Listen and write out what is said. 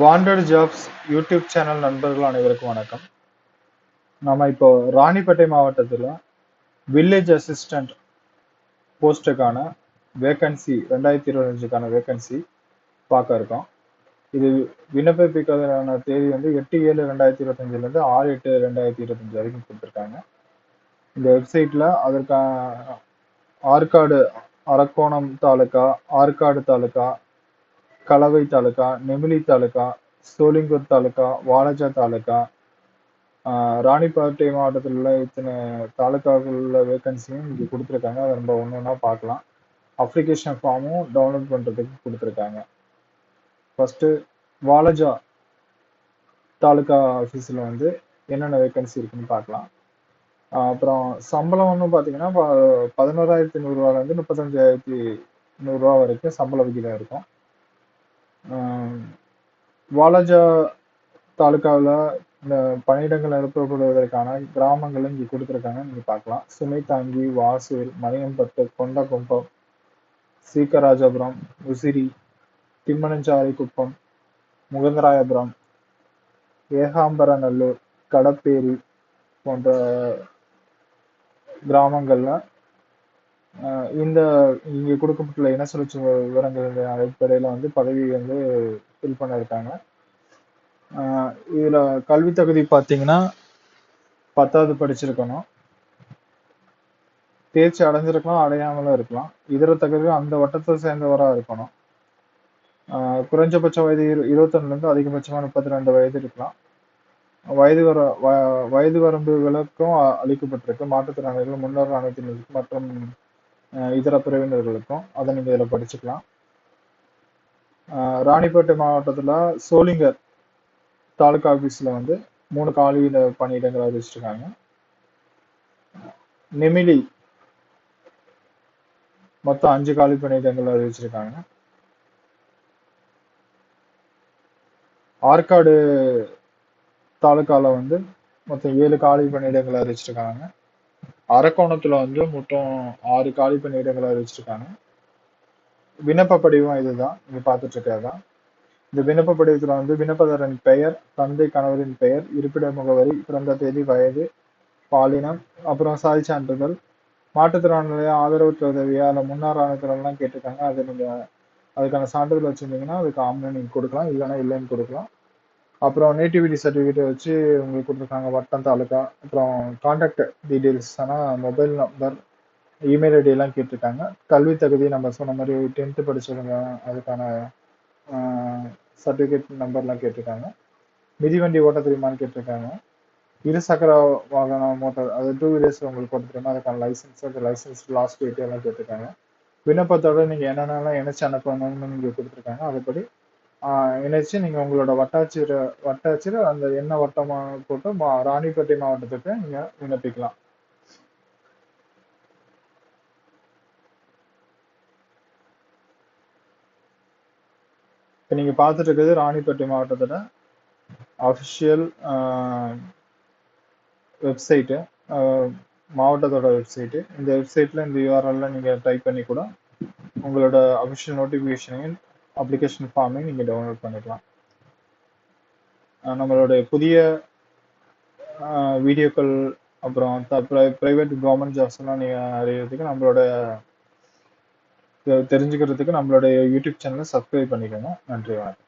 Wanted jobs YouTube channel நண்பர்கள் அனைவருக்கும் வணக்கம். நம்ம இப்போ ராணிப்பேட்டை மாவட்டத்தில் வில்லேஜ் அசிஸ்டன்ட் போஸ்ட்டுக்கான வேக்கன்சி ரெண்டாயிரத்தி இருபத்தஞ்சுக்கான வேக்கன்சி பார்க்க இருக்கோம். இது விண்ணப்பிப்பதற்கான தேதி வந்து எட்டு ஏழு ரெண்டாயிரத்தி இருபத்தஞ்சிலேருந்து ஆறு எட்டு ரெண்டாயிரத்தி இருபத்தஞ்சு வரைக்கும் கொடுத்துருக்காங்க. இந்த வெப்சைட்டில் அதற்கான ஆற்காடு அரக்கோணம் தாலுக்கா ஆற்காடு தாலுக்கா கலவை தாலுக்கா நெமிலி தாலுக்கா சோலிங்கூர் தாலுக்கா வாலாஜா தாலுக்கா ஆஹ் ராணிப்பேட்டை மாவட்டத்தில் உள்ள இத்தனை தாலுக்காவில் உள்ள வேக்கன்சியும் இங்கே கொடுத்துருக்காங்க. அதை நம்ம ஒன்று ஒன்றா பார்க்கலாம். அப்ளிகேஷன் ஃபார்மும் டவுன்லோட் பண்ணுறதுக்கு கொடுத்துருக்காங்க. ஃபஸ்ட்டு வாலாஜா தாலுக்கா ஆஃபீஸில் வந்து என்னென்ன வேக்கன்சி இருக்குன்னு பார்க்கலாம். அப்புறம் சம்பளம் ஒன்று பார்த்தீங்கன்னா பதினோராயிரத்தி நூறுரூவாலேருந்து முப்பத்தஞ்சாயிரத்தி நூறுரூவா வரைக்கும் சம்பள விகிதம் இருக்கும். வாலாஜா தாலுக்காவில் இந்த பணியிடங்கள் நிரப்பப்படுவதற்கான கிராமங்களும் இங்கே கொடுத்துருக்காங்க. நீங்கள் பார்க்கலாம். சுமைதாங்கி வாசூர் மணியம்பட்டு கொண்டகும்பம் சீக்கராஜபுரம் உசிரி திம்மனஞ்சாரி குப்பம் முகந்தராயபுரம் ஏகாம்பரநல்லூர் கடப்பேரி போன்ற கிராமங்களில் இந்த இங்கே கொடுக்கப்பட்டுள்ள இன சுழற்சி விவரங்கள் அடிப்படையில் வந்து பதவி வந்து ஃபில் பண்ணிருக்காங்க இதில் இதுல கல்வி தகுதி பார்த்தீங்கன்னா பத்தாவது படிச்சிருக்கணும். தேர்ச்சி அடைஞ்சிருக்கலாம் அடையாமலும் இருக்கலாம். இதர தகுதி அந்த வட்டத்தை சேர்ந்தவராக இருக்கணும். குறைஞ்சபட்ச வயது இரு- இருபத்தொன்னுல அதிகபட்சமாக முப்பத்தி ரெண்டு வயது இருக்கலாம். வயது வர வ- வயது வரம்பு விலக்கும் அளிக்கப்பட்டிருக்கு. மாற்றுத்திறனாளிகள் முன்னோர் அனைத்து மற்றும் இதர பிரிவினர்களுக்கும் அதை நீங்க இதில் படிச்சுக்கலாம். ராணிப்பேட்டை மாவட்டத்தில் சோளிங்கர் தாலுகா ஆஃபீஸில் வந்து மூணு காலியில் பணியிடங்கள் அறிவிச்சிருக்காங்க. நெமிலி மொத்தம் அஞ்சு காலி பணியிடங்கள் அறிவிச்சிருக்காங்க. ஆற்காடு தாலுகாவில் வந்து மொத்தம் ஏழு காலி பணியிடங்கள் அறிவிச்சிருக்காங்க. அரக்கோணத்துல வந்து மொத்தம் ஆறு காலி பணியிடங்களை அறிவிச்சிருக்காங்க. விண்ணப்ப படிவம் இதுதான். நீங்க பார்த்துட்டு இருக்கிறதுதான் இந்த விண்ணப்ப படிவத்துல வந்து விண்ணப்பதாரன் பெயர் தந்தை கணவரின் பெயர் இருப்பிட முகவரி பிறந்த தேதி வயது பாலினம் அப்புறம் சாதி சான்றிதழ் மாற்றுத்திறனாளிய ஆதரவு உதவியா இல்ல முன்னார் ஆணையத்திலாம் கேட்டிருக்காங்க. அது நீங்க அதுக்கான சான்றிதழ் வச்சிருந்தீங்கன்னா அதுக்கு ஆம்னு நீங்க கொடுக்கலாம். இல்லைன்னா இல்லைன்னு கொடுக்கலாம். அப்புறம் நேட்டிவிட்டி சர்டிஃபிகேட் வச்சு உங்களுக்கு கொடுத்துருக்காங்க வட்டம் தாலுக்கா அப்புறம் காண்டாக்ட் டீட்டெயில்ஸ் ஆனால் மொபைல் நம்பர் இமெயில் ஐடியெல்லாம் கேட்டுட்டாங்க கல்வி தகுதி நம்ம சொன்ன மாதிரி டென்த்து படிச்சவங்க அதுக்கான சர்டிஃபிகேட் நம்பர்லாம் கேட்டிருக்காங்க. மிதிவண்டி ஓட்ட தெரியுமான்னு கேட்டிருக்காங்க. இருசக்கர வாகனம் மோட்டார் அது டூ வீலர்ஸ் உங்களுக்கு கொடுத்துருமா தெரியுமா அதுக்கான லைசன்ஸ் அந்த லைசன்ஸ் லாஸ்ட் டேட் எல்லாம் கேட்டிருக்காங்க. விண்ணப்பத்தோட நீங்கள் என்னென்னலாம் இணைச்சி அனுப்பணும்னு நீங்கள் கொடுத்துருக்காங்க அதுபடி இணைச்சு நீங்கள் உங்களோட வட்டாட்சியர் வட்டாட்சியர் அந்த என்ன வட்டமா போட்டு மா- ராணிப்பேட்டை மாவட்டத்துக்கு நீங்கள் விண்ணப்பிக்கலாம். இப்போ நீங்கள் பார்த்துட்டு இருக்கிறது ராணிப்பேட்டை மாவட்டத்தோட அஃபிஷியல் வெப்சைட்டு மாவட்டத்தோட வெப்சைட்டு இந்த வெப்சைட்டில் இந்த யூஆர்எல்ல நீங்கள் டைப் பண்ணி கூட உங்களோட அஃபிஷியல் நோட்டிஃபிகேஷனையும் அப்ளிகேஷன் ஃபார்மை நீங்கள் டவுன்லோட் பண்ணிக்கலாம். நம்மளுடைய புதிய வீடியோக்கள் அப்புறம் ப்ரைவேட் கவர்மெண்ட் ஜாப்ஸ் எல்லாம் நீங்கள் அறியறதுக்கு நம்மளோட தெ- தெரிஞ்சுக்கிறதுக்கு நம்மளுடைய யூடியூப் சேனலை சப்ஸ்கிரைப் பண்ணிக்கோங்க. நன்றி வணக்கம்.